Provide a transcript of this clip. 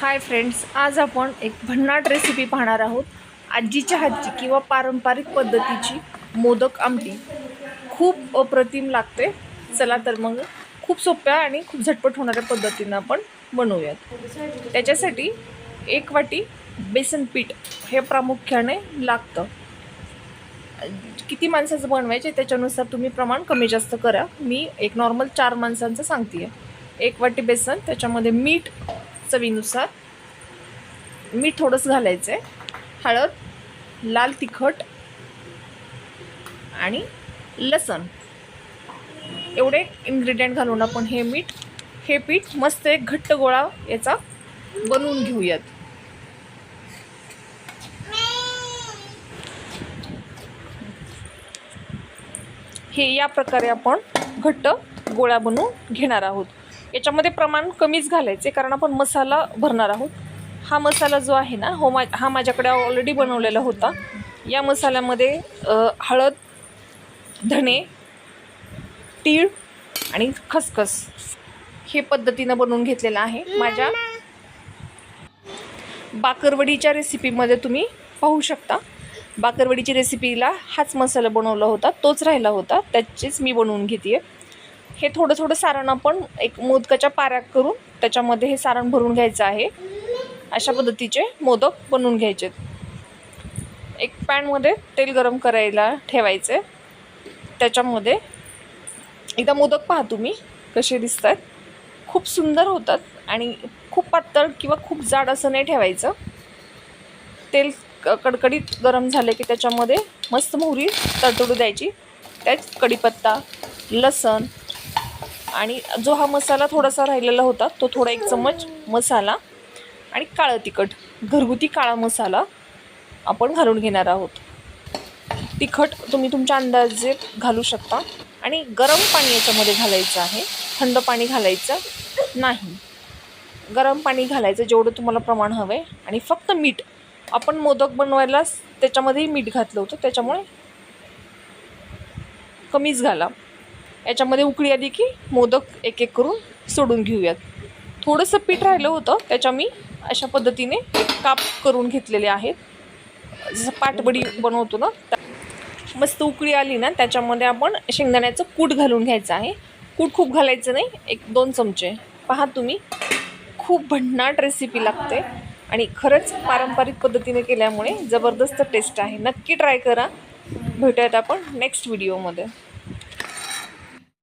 Hi friends आज आपण एक भन्नाट रेसिपी पाहणार आहोत. आजीच्या हातची किंवा पारंपरिक पद्धतीची मोदक आमटी. खूप अप्रतिम लागते. चला तर मग खूप सोप्या आणि खूप झटपट होणाऱ्या पद्धतीनं आपण बनवूयात. त्याच्यासाठी एक वाटी बेसन पीठ हे प्रामुख्याने लागतं. किती माणसाचं बनवायचे त्याच्यानुसार तुम्ही प्रमाण कमी जास्त करा. मी एक नॉर्मल चार माणसांचं सांगते एक वाटी बेसन त्याच्यामध्ये मीठ चवीनुसार मीठ थोडंसं घालायचं आहे हळद लाल तिखट आणि लसण. एवढे इन्ग्रेडियंट घालून आपण हे मीठ हे पीठ मस्त एक घट्ट गोळा याचा बनवून घेऊयात. हे या प्रकारे आपण घट्ट गोळा बनवून घेणार आहोत. याच्यामध्ये प्रमाण कमीच घालायचे कारण आपण मसाला भरणार आहोत. हा मसाला जो आहे ना हो मा हा माझ्याकडे ऑलरेडी बनवलेला होता. या मसाल्यामध्ये हळद धणे तीळ आणि खसखस हे पद्धतीनं बनवून घेतलेलं आहे माझ्या बाकरवडीच्या रेसिपीमध्ये तुम्ही पाहू शकता. बाकरवडीची रेसिपीला हाच मसाला बनवला होता तोच राहिला होता त्याचीच मी बनवून घेते आहे हे थोडं थोडं सारण आपण एक मोदकाच्या पाऱ्या करून त्याच्यामध्ये हे सारण भरून घ्यायचं आहे. अशा पद्धतीचे मोदक बनवून घ्यायचे. एक पॅनमध्ये तेल गरम करायला ठेवायचे. त्याच्यामध्ये एकदा मोदक पहा तुम्ही कसे दिसतात. खूप सुंदर होतात आणि खूप पातळ किंवा खूप जाड असं नाही ठेवायचं. तेल क- कडकडीत गरम झाले की त्याच्यामध्ये मस्त मोहरी तडतडू द्यायची. त्यात कढीपत्ता लसण आणि जो हा मसाला थोडासा राहिलेला होता तो थोडा एक चम्मच मसाला आणि काळं तिखट घरगुती काळा मसाला आपण घालून घेणार आहोत. तिखट तुम्ही तुमच्या अंदाजे घालू शकता आणि गरम पाणी याच्यामध्ये घालायचं आहे. थंड पाणी घालायचं नाही. गरम पाणी घालायचं जेवढं तुम्हाला प्रमाण हवं आहे आणि फक्त मीठ. आपण मोदक बनवायला त्याच्यामध्येही मीठ घातलं होतं त्याच्यामुळे कमीच घाला. याच्यामध्ये उकळी आली की मोदक एक एक करून सोडून घेऊयात. थोडंसं पीठ राहिलं होतं त्याच्या मी अशा पद्धतीने काप करून घेतलेले आहेत. जसं पाटबडी बनवतो ना मस्त उकळी आली ना त्याच्यामध्ये आपण शेंगदाण्याचं कूट घालून घ्यायचं आहे. कूट खूप घालायचं नाही एक दोन चमचे. पहा तुम्ही खूप भन्नाट रेसिपी लागते आणि खरंच पारंपरिक पद्धतीने केल्यामुळे जबरदस्त टेस्ट आहे. नक्की ट्राय करा. भेटूयात आपण नेक्स्ट व्हिडिओमध्ये